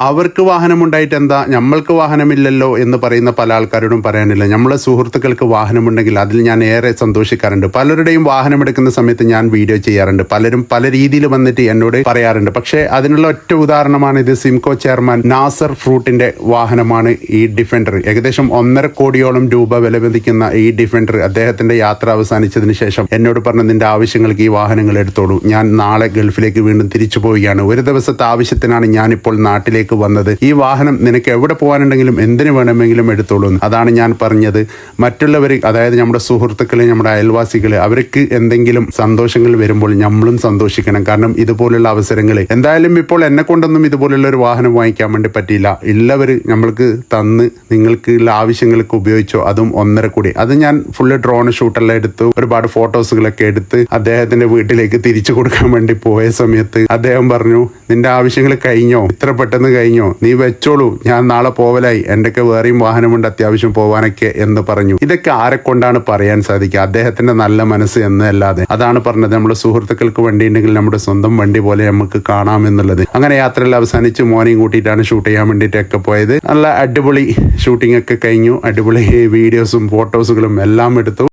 അവർക്ക് വാഹനമുണ്ടായിട്ട് എന്താ? നമ്മൾക്ക് വാഹനമില്ലല്ലോ എന്ന് പറയുന്ന പല ആൾക്കാരോടും പറയാനില്ല. നമ്മളെ സുഹൃത്തുക്കൾക്ക് വാഹനമുണ്ടെങ്കിൽ അതിൽ ഞാൻ ഏറെ സന്തോഷിക്കാറുണ്ട്. പലരുടെയും വാഹനം എടുക്കുന്ന സമയത്ത് ഞാൻ വീഡിയോ ചെയ്യാറുണ്ട്. പലരും പല രീതിയിൽ വന്നിട്ട് എന്നോട് പറയാറുണ്ട്. പക്ഷേ അതിനുള്ള ഒറ്റ ഉദാഹരണമാണ് ഇത് സിംകോ ചെയർമാൻ നാസർ ഫ്രൂട്ടിന്റെ വാഹനമാണ് ഈ ഡിഫൻഡർ. ഏകദേശം ഒന്നര കോടിയോളം രൂപ വില ഈ ഡിഫൻഡർ അദ്ദേഹത്തിന്റെ യാത്ര അവസാനിച്ചതിന് ശേഷം എന്നോട് പറഞ്ഞ നിന്റെ ആവശ്യങ്ങൾക്ക് ഈ വാഹനങ്ങൾ എടുത്തോളൂ. ഞാൻ നാളെ ഗൾഫിലേക്ക് വീണ്ടും തിരിച്ചു പോവുകയാണ്. ഒരു ദിവസത്തെ ആവശ്യത്തിനാണ് ഞാനിപ്പോൾ നാട്ടിലേക്ക് വന്നത്. ഈ വാഹനം നിനക്ക് എവിടെ പോകാനുണ്ടെങ്കിലും എന്തിനു വേണമെങ്കിലും എടുത്തോളൂ. അതാണ് ഞാൻ പറഞ്ഞത്. മറ്റുള്ളവർ അതായത് നമ്മുടെ സുഹൃത്തുക്കൾ നമ്മുടെ അയൽവാസികൾ അവർക്ക് എന്തെങ്കിലും സന്തോഷങ്ങൾ വരുമ്പോൾ നമ്മളും സന്തോഷിക്കണം. കാരണം ഇതുപോലുള്ള അവസരങ്ങൾ എന്തായാലും ഇപ്പോൾ എന്നെ കൊണ്ടൊന്നും ഇതുപോലുള്ള ഒരു വാഹനം വാങ്ങിക്കാൻ വേണ്ടി പറ്റിയില്ല. ഉള്ളവർ നമ്മൾക്ക് തന്ന് നിങ്ങൾക്ക് ഉള്ള ആവശ്യങ്ങൾക്ക് ഉപയോഗിച്ചോ അതും ഒന്നര കൂടി. അത് ഞാൻ ഫുള്ള് ഡ്രോൺ ഷൂട്ടെല്ലാം എടുത്തു ഒരുപാട് ഫോട്ടോസുകളൊക്കെ എടുത്ത് അദ്ദേഹത്തിന്റെ വീട്ടിലേക്ക് തിരിച്ചു കൊടുക്കാൻ വേണ്ടി പോയ സമയത്ത് അദ്ദേഹം പറഞ്ഞു നിന്റെ ആവശ്യങ്ങൾ കഴിഞ്ഞോ? ഇത്ര പെട്ടെന്ന് കഴിഞ്ഞോ? നീ വെച്ചോളൂ. ഞാൻ നാളെ പോവലായി. എന്റെയൊക്കെ വേറെയും വാഹനമുണ്ട് അത്യാവശ്യം പോവാനൊക്കെ എന്ന് പറഞ്ഞു. ഇതൊക്കെ ആരെ കൊണ്ടാണ് പറയാൻ സാധിക്കുക? അദ്ദേഹത്തിന്റെ നല്ല മനസ്സ് എന്നല്ലാതെ. അതാണ് പറഞ്ഞത് നമ്മുടെ സുഹൃത്തുക്കൾക്ക് വണ്ടി ഉണ്ടെങ്കിൽ നമ്മുടെ സ്വന്തം വണ്ടി പോലെ നമുക്ക് കാണാമെന്നുള്ളത് അങ്ങനെ യാത്രയിൽ അവസാനിച്ച് മോർണിംഗ് കൂട്ടിയിട്ടാണ് ഷൂട്ട് ചെയ്യാൻ വേണ്ടിയിട്ടൊക്കെ പോയത്. നല്ല അടിപൊളി ഷൂട്ടിംഗ് ഒക്കെ കഴിഞ്ഞു. അടിപൊളി വീഡിയോസും ഫോട്ടോസുകളും എല്ലാം എടുത്തു.